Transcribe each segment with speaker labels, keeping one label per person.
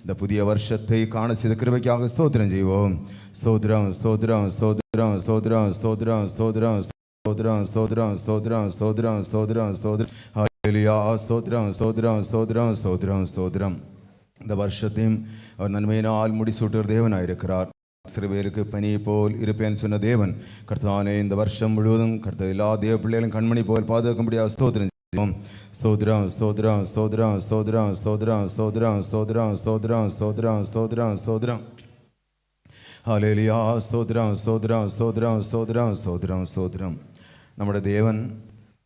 Speaker 1: இந்த புதிய வருஷத்தை காண செய்த கிருபைக்காக ஸ்தோத்திரம் செய்வோம் ஸ்தோத்திரம் ஸ்தோத்திரம் ஸ்தோத்திரம் ஸ்தோத்திரம் ஸ்தோத்திரம் ஸ்தோத்திரம் ஸ்தோத்திரம் ஸ்தோத்திரம் ஸ்தோத்திரம் ஸ்தோத்திரம் ஸ்தோத்திரம் ஸ்தோத்திரம் ஹalleluya ஸ்தோத்திரம் ஸ்தோத்திரம் ஸ்தோத்திரம் ஸ்தோத்திரம் ஸ்தோத்திரம் இந்த வருஷத்தையும் அவர் நன்மையினால் முடிசூட்டுகிற தேவனாயிருக்கிறார் சிறுபேருக்கு பனி போல் இருப்பேன் சொன்ன தேவன் கர்த்தானே இந்த வருஷம் முழுவதும் கர்த்த எல்லா தேவ பிள்ளைகளும் கண்மணி போல் பாதுகாக்க முடியாது ஸ்தோத்திரம் செய்வோம் ஸ்தோத்திரம் ஸ்தோத்திரம் ஸ்தோத்திரம் ஸ்தோத்திரம் ஸ்தோத்திரம் ஸ்தோத்திரம் ஸ்தோத்திரம் ஸ்தோத்திரம் ஸ்தோத்திரம் ஸ்தோத்திரம் ஸ்தோத்திரம் ஹalleluya ஸ்தோத்திரம் ஸ்தோத்திரம் ஸ்தோத்திரம் ஸ்தோத்திரம் ஸ்தோத்திரம் ஸ்தோத்திரம் നമ്മുടെ தேவன்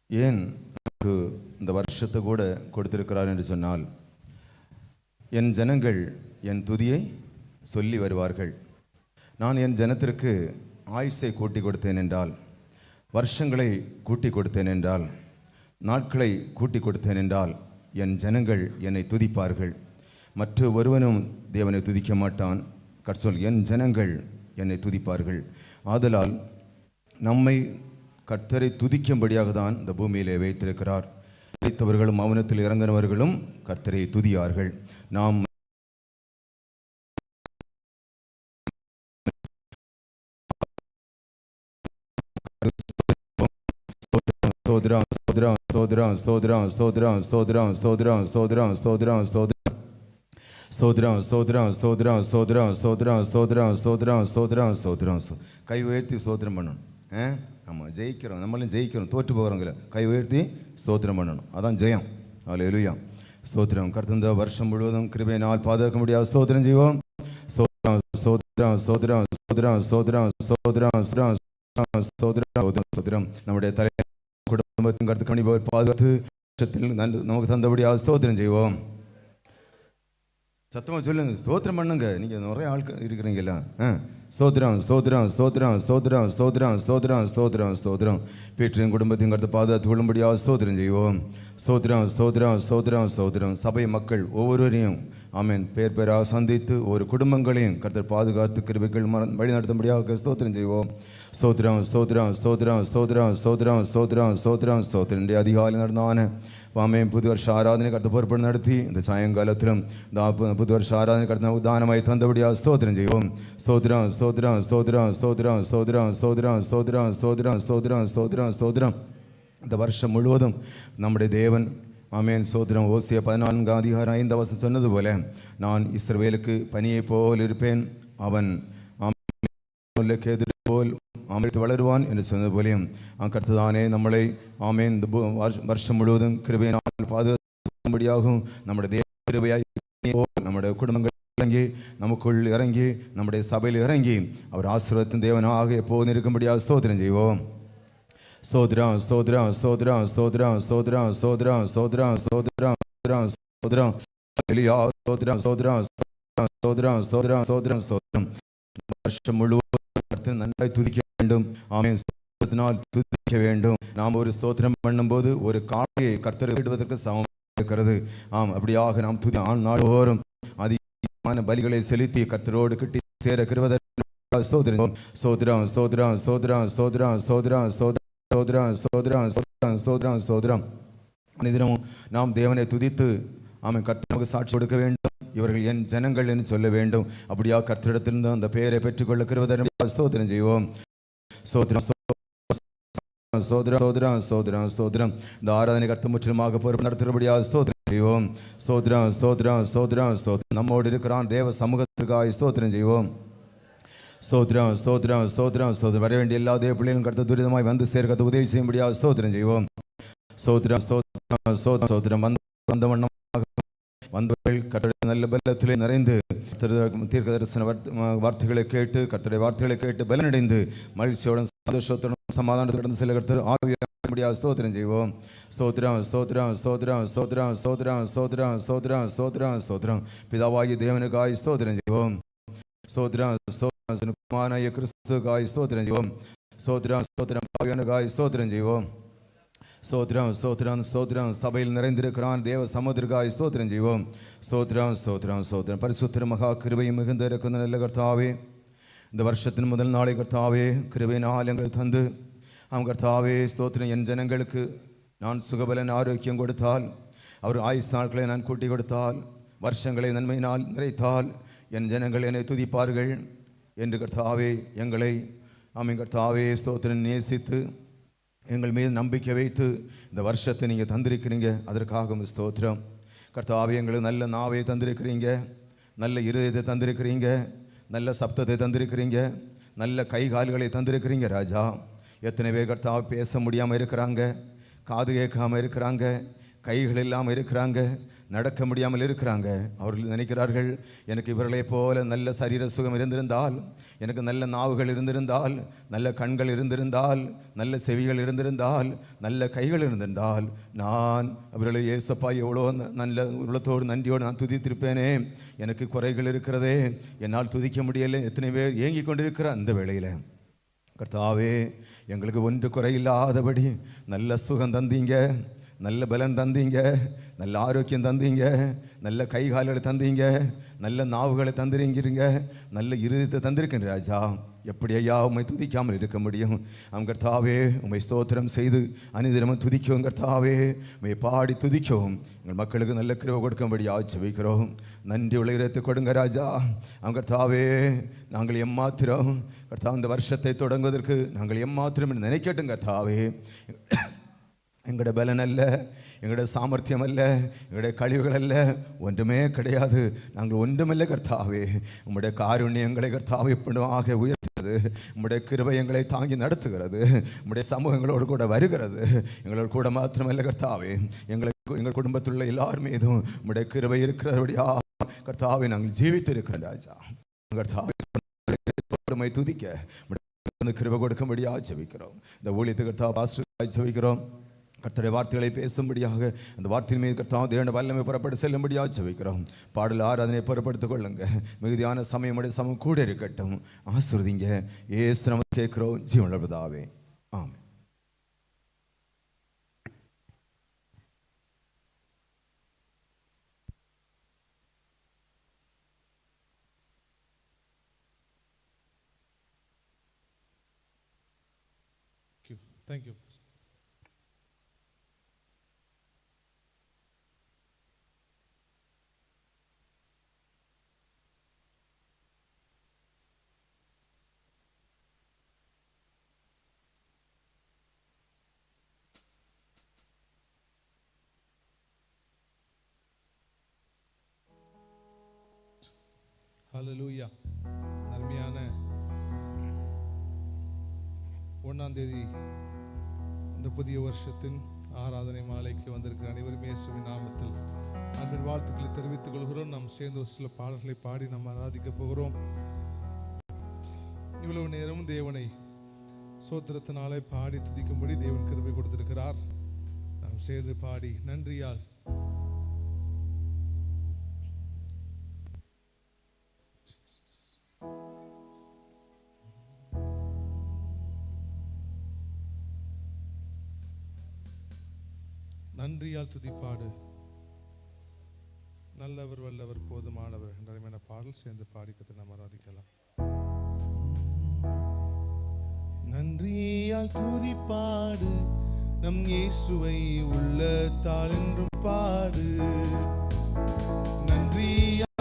Speaker 1: ஏன் நமக்கு இந்த வருஷத்தை கூட கொடுத்திருக்கிறார் என்று சொன்னால் என் ஜனங்கள் என் துதியை சொல்லி வருவார்கள் நான் என் ஜனத்திற்கு ஆயுசை கூட்டி கொடுத்தேன் என்றால் வருஷங்களை கூட்டி கொடுத்தேன் என்றால் நாட்களை கூட்டி கொடுத்தேன் என்றால் என் ஜனங்கள் என்னை துதிப்பார்கள். மற்ற ஒருவனும் தேவனை துதிக்க மாட்டான். கற்சொல் என் ஜனங்கள் என்னை துதிப்பார்கள். ஆதலால் நம்மை கர்த்தரை துதிக்கும்படியாக தான் இந்த பூமியிலே வைத்திருக்கிறார். வைத்தவர்களும் மௌனத்தில் இறங்கினவர்களும் கர்த்தரை துதியார்கள். நாம் சோதரா ஸ்தோத்ரம் ஸ்தோத்ரம் ஸ்தோத்ரம் ஸ்தோத்ரம் ஸ்தோத்ரம் ஸ்தோத்ரம் ஸ்தோத்ரம் ஸ்தோத்ரம் ஸ்தோத்ரம் ஸ்தோத்ரம் ஸ்தோத்ரம் ஸ்தோத்ரம் ஸ்தோத்ரம் ஸ்தோத்ரம் ஸ்தோத்ரம் ஸ்தோத்ரம் ஸ்தோத்ரம் ஸ்தோத்ரம் கை உயர்த்தி ஸ்தோத்திரம் பண்ணணும் ஆ ஆமாம் ஜெயிக்கிறோம் நம்மளும் ஜெயிக்கிறோம் தோற்று போகிறவங்கள கை உயர்த்தி ஸ்தோத்திரம் பண்ணணும் அதான் ஜெயம் அதில் எழுவியம் ஸ்தோத்திரம் கடந்த வருஷம் முழுவதும் கிருபையினால் பாதுகாக்க முடியாது ஸ்தோத்திரம் செய்வோம் ஸ்தோத்ரம் ஸ்தோத்ரம் ஸ்தோத்ரம் ஸ்தோத்ரம் ஸ்தோத்ரம் ஸ்தோத்ரம் ஸ்தோத்ரம் ஸ்தோத்ரம் ஸ்தோத்ரம் நம்முடைய தலை குடும்பத்தையும் கருத்து கணிப்பவர் பாதுகாத்து வருஷத்தில் நமக்கு தந்தபடியாக ஸ்தோத்திரம் செய்வோம். சத்தமாக சொல்லுங்க. ஸ்தோத்திரம் பண்ணுங்க. நீங்க நிறைய ஆட்கள் இருக்கிறீங்களா ஆ. ஸ்தோத்திரம் ஸ்தோத்திரம் ஸ்தோத்திரம் ஸ்தோத்திரம் ஸ்தோத்திரம் ஸ்தோத்திரம் ஸ்தோத்திரம் ஸ்தோத்திரம். வீட்டையும் குடும்பத்தையும் கருத்து பாதுகாத்து கொள்ளும்படியாக ஸ்தோத்திரம் செய்வோம். ஸ்தோத்திரம் ஸ்தோத்திரம் ஸ்தோத்திரம் ஸ்தோத்திரம். சபை மக்கள் ஒவ்வொருவரையும் ஆமீன் பேர் பேராக சந்தித்து ஒரு குடும்பங்களையும் கருத்தர் பாதுகாத்து கிருவிகள் வழிநடத்தும்படியாக வழி ஸ்தோத்திரம் செய்வோம். ஸ்தோத்திரம் ஸ்தோத்திரம் ஸ்தோத்திரம் ஸ்தோத்திரம் ஸ்தோத்திரம் ஸ்தோத்திரம் ஸ்தோத்திரம் ஸ்தோத்திரம் இன்றைய அதிகாலை நடந்தான വാമയും പുതുവർഷ ആരാധന കടത്ത് പുറപ്പെട്ട് നടത്തി ഇത് സായങ്കാലത്തിലും ദാ പു- പുതുവർഷ ആരാധന കടത്ത് നമുക്ക് ദാനമായി തന്നപടി ആ സ്തോത്രം ചെയ്യും സ്തോത്രം സ്തോത്രം സ്തോത്രം സ്തോത്രം സ്തോത്രം സ്തോത്രം സ്തോത്രം സ്തോത്രം സ്തോത്രം സ്തോത്രം സ്തോത്രം இந்த வருஷம் முழுவதும் நம்முடைய தேவன் ஆமேன் சோதரம் ஓசிய பதினான்காம் அதிகாரம் ஐந்து அவசரம் சொன்னது போல நான் இஸ்ரவேலுக்கு பனியை போல் இருப்பேன் அவன் മുല്ലയ്ക്ക് போல் அமிர்த்து வளருவான் என்று சொன்னது போலையும் கருத்துதானே நம்மளை ஆமேன் இந்த வருஷம் முழுவதும் கிருபையினால் பாதுகாக்கும்படியாகவும் நம்முடைய தேவ நம்முடைய குடும்பங்கள் இறங்கி நமக்குள் இறங்கி நம்முடைய சபையில் இறங்கி அவர் ஆசீர்வத்தின் தேவனாக எப்போதும் இருக்கும்படியாக ஸ்தோத்திரம் செய்வோம் ஸ்தோத்ரம் ஸ்தோத்ரம் ஸ்தோத்ரம் ஸ்தோத்ரம் ஸ்தோத்ரம் ஸ்தோத்ரம் ஸ்தோத்ரம் ஸ்தோத்ரம் ஸ்தோத்ரம் ஸ்தோத்ரம் எலியா ஸ்தோத்ரம் ஸ்தோத்ரம் ஸ்தோத்ரம் ஸ்தோத்ரம் ஸ்தோத்ரம் ஸ்தோத்ரம் வருஷம் முழுவதும் கர்த்தர் நன்றாய் துதிக்க வேண்டும் ஆமே ஸ்தோத்திரத்தினால் துதிக்க வேண்டும் நாம் ஒரு ஸ்தோத்திரம் பண்ணும்போது ஒரு காலையை கர்த்தர் விடுவதற்கு சமம் இருக்கிறது ஆம் அப்படியாக நாம் துதி ஆண் நாடோறும் அதிகமான பலிகளை செலுத்தி கர்த்தரோடு கிட்டி சேர கிருவதற்கு ஸ்தோத்திரம் ஸ்தோத்திரம் ஸ்தோத்திரம் ஸ்தோத்திரம் ஸ்தோத்திரம் ஸ்தோத்திரம் ஸ்தோத்திரம் ஸ்தோத்திரம் ஸ்தோத்திரம் ஸ்தோத்திரம் ஸ்தோத்திரம் அனைதினமும் நாம் தேவனை துதித்து ஆமாம் கர்த்தருக்கு சாட்சி கொடுக்க வேண்டும் இவர்கள் என் ஜனங்கள் என்று சொல்ல வேண்டும் அப்படியா கர்த்தரிடத்திலிருந்து அந்த பெயரை பெற்றுக்கொள்ள கிருவதற்கு ஸ்தோத்திரம் செய்வோம் ஸ்தோத்திரம் ஸ்தோத்திரம் சோதரம் சோதரம் சோதரம் இந்த ஆராதனை கர்த்த முற்றிலுமாக பொறுப்பு நடத்துகிறபடியாக ஸ்தோத்திரம் செய்வோம் சோதரம் சோதரம் சோதரம் சோதரம் நம்மோடு இருக்கிறான் தேவ சமூகத்திற்காக ஸ்தோத்திரம் செய்வோம் சோதரம் சோதரம் சோதரம் சோதரம் வர வேண்டிய எல்லா தேவ பிள்ளைகளும் துரிதமாய் வந்து சேர்க்க உதவி செய்யும்படியாக ஸ்தோத்திரம் செய்வோம் சோதரம் சோதரம் சோதரம் சோதரம் வந்த வந்த வண்ணம் வந்தவர்கள் கர்த்தருடைய நல்ல பலத்திலே நிறைந்து தீர்க்க தரிசன வார்த்தைகளை கேட்டு கர்த்தருடைய வார்த்தைகளை கேட்டு பலனடைந்து மகிழ்ச்சியோடும் சந்தோஷத்துடன் சமாதானத்துடன் கடந்து செல்ல கர்த்தர் ஆவியாக ஸ்தோத்திரம் செய்வோம். சோத்ரம் சோத்ரம் சோத்ரம் சோத்ரம் சோத்ரம் சோத்ரம் சோத்ரம் சோத்ரம் சோத்ரம் பிதாவாகி தேவனுக்காய் ஸ்தோத்திரம் செய்வோம். சோத்ரம் சோத்ரம் குமாரனாகிய கிறிஸ்துக்காய் ஸ்தோத்திரம் செய்வோம். சோத்ரம் சோத்ரம் பாவியனுக்காய் ஸ்தோத்திரம் செய்வோம். ஸ்தோத்திரம் ஸ்தோத்திரம் ஸ்தோத்திரம். சபையில் நிறைந்திருக்கிறான் தேவ சமுதிரகாய் ஸ்தோத்திரம் செய்வோம் ஸ்தோத்திரம் ஸ்தோத்திரம் ஸ்தோத்திரம். பரிசுத்திர மகா கிருபையும் மிகுந்த இருக்கிற நல்ல கர்த்தாவே. இந்த வருஷத்தின் முதல் நாளை கர்த்தாவே கிருபையினால் எங்கள் தந்து. அவன் கர்த்தாவே ஸ்தோத்திரம். என் ஜனங்களுக்கு நான் சுகபலன் ஆரோக்கியம் கொடுத்தால் அவர் ஆயுஸ் நாட்களை நான் கூட்டி கொடுத்தால் வருஷங்களை நன்மையினால் நிறைத்தால் என் ஜனங்கள் என்னை துதிப்பார்கள். என்று கர்த்தாவே எங்களை ஆமென் கர்த்தாவே ஸ்தோத்திரம். நேசித்து எங்கள் மீது நம்பிக்கை வைத்து இந்த வருஷத்தை நீங்கள் தந்திருக்கிறீங்க. அதற்காக ஸ்தோத்திரம். கர்த்தாவே எங்களுக்கு நல்ல நாவை தந்திருக்கிறீங்க. நல்ல இருதயத்தை தந்திருக்கிறீங்க. நல்ல சப்தத்தை தந்திருக்கிறீங்க. நல்ல கை கால்களை தந்திருக்கிறீங்க ராஜா. எத்தனை பேர் கர்த்தாவை பேச முடியாமல் இருக்கிறாங்க. காது கேட்காம இருக்கிறாங்க. கைகள் இல்லாமல் இருக்கிறாங்க. நடக்க முடியாமல் இருக்கிறாங்க. அவர்கள் நினைக்கிறார்கள் எனக்கு இவர்களைப் போல நல்ல சரீர சுகம் இருந்திருந்தால் எனக்கு நல்ல நாவுகள் இருந்திருந்தால் நல்ல கண்கள் இருந்திருந்தால் நல்ல செவிகள் இருந்திருந்தால் நல்ல கைகள் இருந்திருந்தால் நான் அவர்களை ஏசப்பா எவ்வளோ நல்ல உள்ளத்தோடு நன்றியோடு நான் துதித்திருப்பேனே. எனக்கு குறைகள் இருக்கிறதே. என்னால் துதிக்க முடியலை. எத்தனை பேர் ஏங்கி கொண்டிருக்கிற அந்த வேளையில் கர்த்தாவே எங்களுக்கு ஒன்று குறையில்லாதபடி நல்ல சுகம் தந்தீங்க. நல்ல பலன் தந்தீங்க. நல்ல ஆரோக்கியம் தந்தீங்க. நல்ல கை கால்களை தந்தீங்க. நல்ல நாவுகளை தந்திருக்கிறீங்க. நல்ல இருதயத்தை தந்திருக்கேன் ராஜா. எப்படி ஐயா உம்மை துதிக்காமல் இருக்க முடியும்? அவன் கர்த்தாவே உம்மை ஸ்தோத்திரம் செய்து அனிதினமும் துதிக்கவும் கர்த்தாவே. உண்மை பாடி துதிக்கவும் எங்கள் மக்களுக்கு நல்ல கிருபை கொடுக்கும்படி ஆட்சி நன்றி உலகத்தை கொடுங்க ராஜா. அவன் கர்த்தாவே நாங்கள் எம்மாத்திரம். கர்த்தா இந்த வருஷத்தை தொடங்குவதற்கு நாங்கள் எம்மாத்திரம் என்று நினைக்கட்டும் கர்த்தாவே. எங்களோட பலன் அல்ல. எங்களுடைய சாமர்த்தியம் அல்ல எங்களுடைய கழிவுகள் அல்ல ஒன்றுமே கிடையாது. நாங்கள் ஒன்றுமில்லை கர்த்தாவே. உங்களுடைய காருண்யங்களை கர்த்தாவே எப்படியாக உயர்த்துகிறது. உங்களுடைய கிருபை எங்களை தாங்கி நடத்துகிறது. உம்முடைய சமூகங்களோடு கூட வருகிறது. எங்களோட கூட மாத்திரமல்ல கர்த்தாவே. எங்களை எங்கள் குடும்பத்தில் உள்ள எல்லார் மீதும் உங்களுடைய கிருபை இருக்கிறபடியா கர்த்தாவை நாங்கள் ஜீவித்து இருக்கிறோம் ராஜா. கர்த்தாவை பொறுமை துதிக்க உம்முடைய கிருபை கொடுக்கும்படியாக ஜெபிக்கிறோம். இந்த ஊழியத்துக்கு கர்த்தா பாஸ்டர் ஜெபிக்கிறோம். கர்த்தருடைய வார்த்தைகளை பேசும்படியாக அந்த வார்த்தையின் மீது கர்த்தாவும் தேவன வல்லமை புறப்பட்டு செல்லும்படியாக ஜெபிக்கிறோம். பாடல் ஆராதனை புறப்படுத்திக் கொள்ளுங்க. மிகுதியான சமயம் உடைய சமம் கூட இருக்கட்டும். ஆசிர்வதிங்க. ஏசு நம்ம கேட்குறோம். ஜீவனதாவே ஆமாம்
Speaker 2: Thank you. Thank you. Hallelujah அருமையான ஒன்றாம் தேதி இந்த புதிய வருஷத்தின் ஆராதனை மாலைக்கு வந்திருக்கிற அனைவரும் இயேசுவின் நாமத்தில் அன்பின் வாழ்த்துக்களை தெரிவித்துக் கொள்கிறோம். நாம் சேர்ந்து ஒரு சில பாடல்களை பாடி நாம் ஆராதிக்க போகிறோம். இவ்வளவு நேரம் தேவனை சோத்திரத்தினாலே பாடி துதிக்கும்படி தேவன் கிருபை கொடுத்திருக்கிறார். நாம் சேர்ந்து பாடி நன்றியால் நன்றியால் துதிப்பாடு. நல்லவர் வல்லவர் போதுமானவர் என்ற பாடல் சேர்ந்து பாடிக்கத்தை நாம் ஆராதிக்கலாம். நன்றியால் துதிப்பாடு நம் இயேசுவை உள்ளத்தால் என்றும் பாடு. நன்றியால்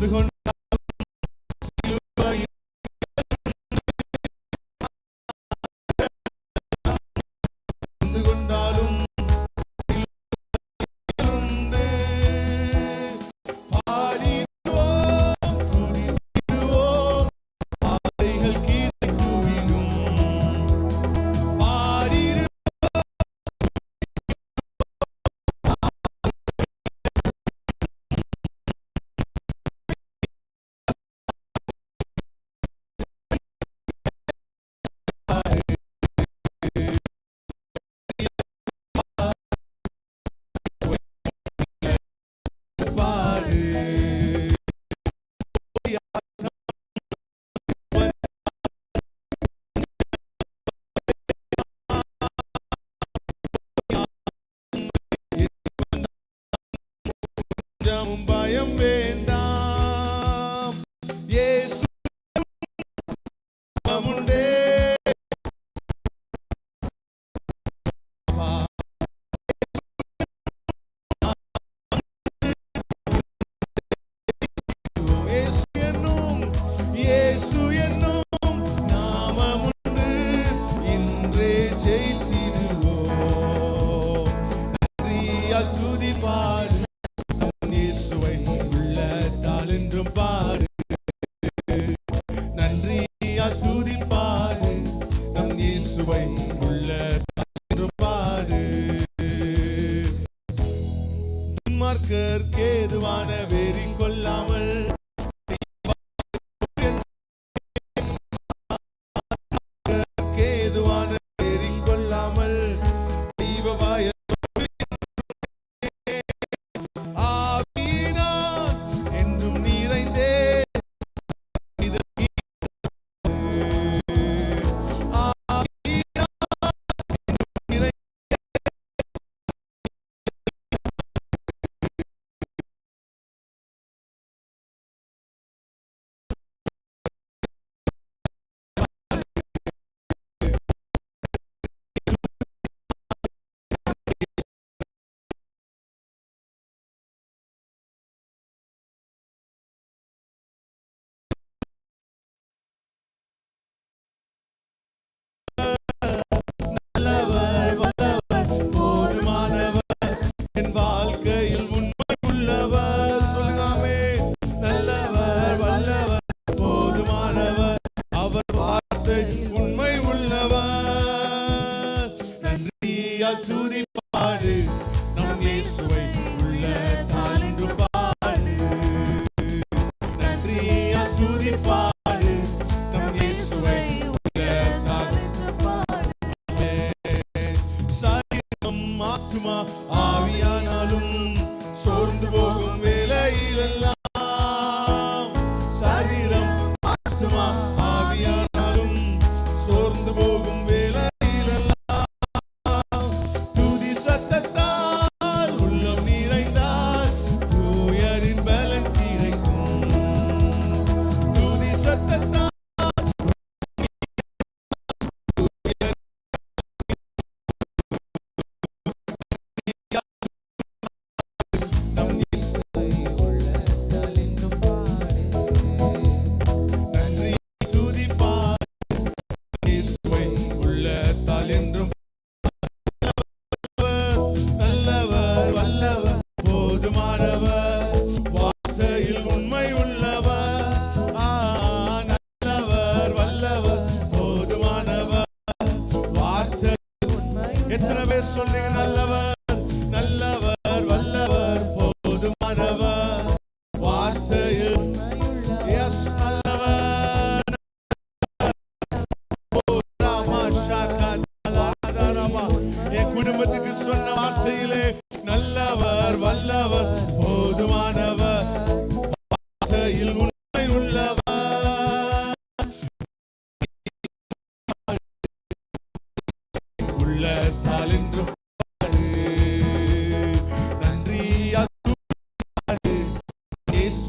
Speaker 2: mejor துதி பாடு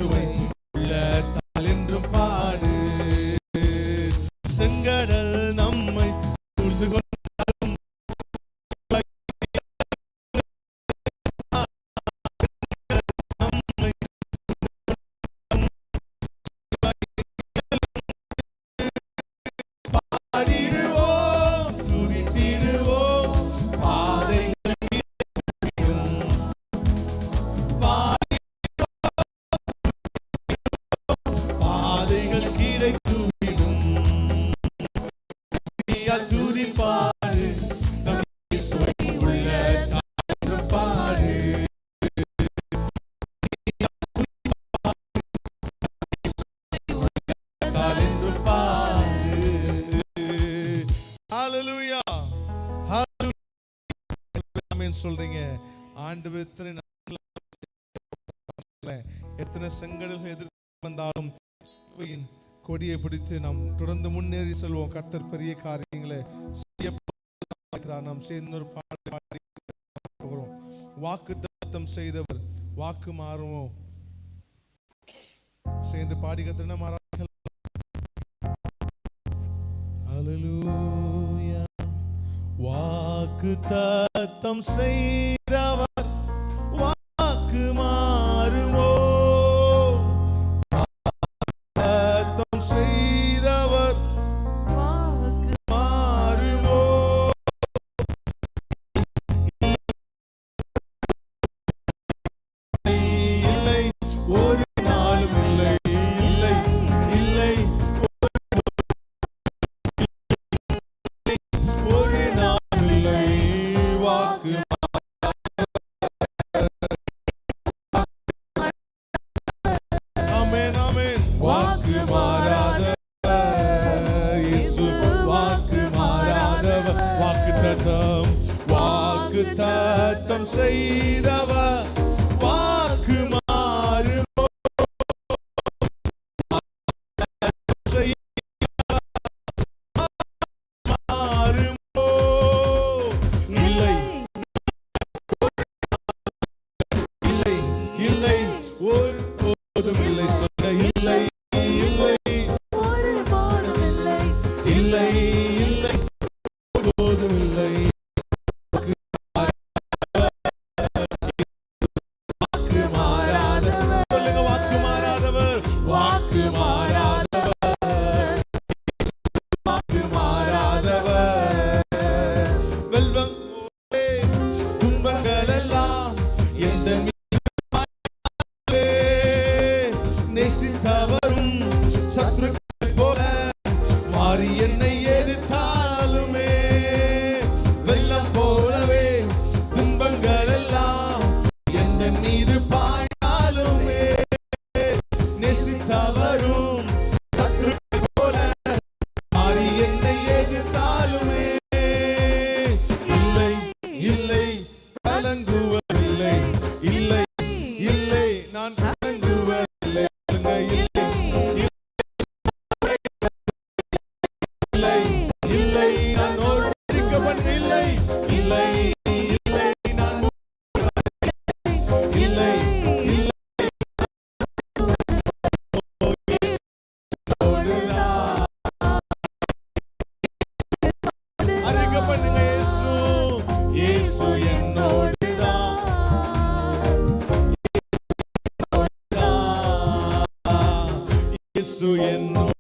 Speaker 2: away. சொல்றீங்க? ஆண்டு வந்தாலும் கொடியை பிடித்து நாம் தொடர்ந்து முன்னேறி செல்வோம். கத்தர் பெரிய காரியங்களை நாம் சேர்ந்து போகிறோம் வாக்கு தத்தம் செய்தவர் வாக்கு மாறுவோம். சேர்ந்து பாடி கத்திரனா மாறா வாக்குத்தத்தம் செய்த the 眼眸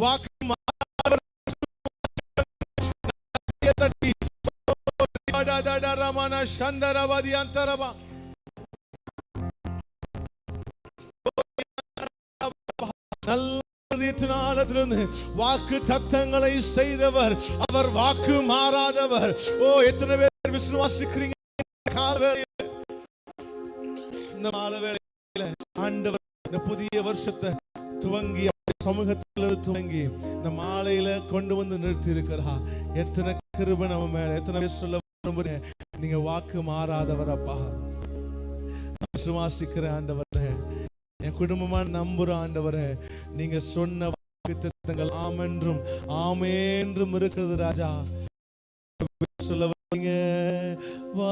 Speaker 2: வாக்கு வாக்கு தத்தங்களை செய்தவர் அவர் வாக்கு மாறாதவர். ஓ எத்தனை பேர் விசுவாசிக்கிறீங்க? இந்த மாத வேளையில ஆண்டவர் இந்த புதிய வருஷத்தை துவங்கிய சமூகத்தில் துவங்கி இந்த மாலையில கொண்டு வந்து நிறுத்தி இருக்கிறா எத்தனை கிருப நம்ம மேல எத்தனை சொல்ல நீங்க வாக்கு மாறாதவர் அப்பா சுவாசிக்கிற ஆண்டவர் என் குடும்பமா நம்புற ஆண்டவர் நீங்க சொன்ன வாக்கு திட்டங்கள் ஆமென்றும் ஆமேன்றும் இருக்கிறது ராஜா. சொல்ல வரீங்க வா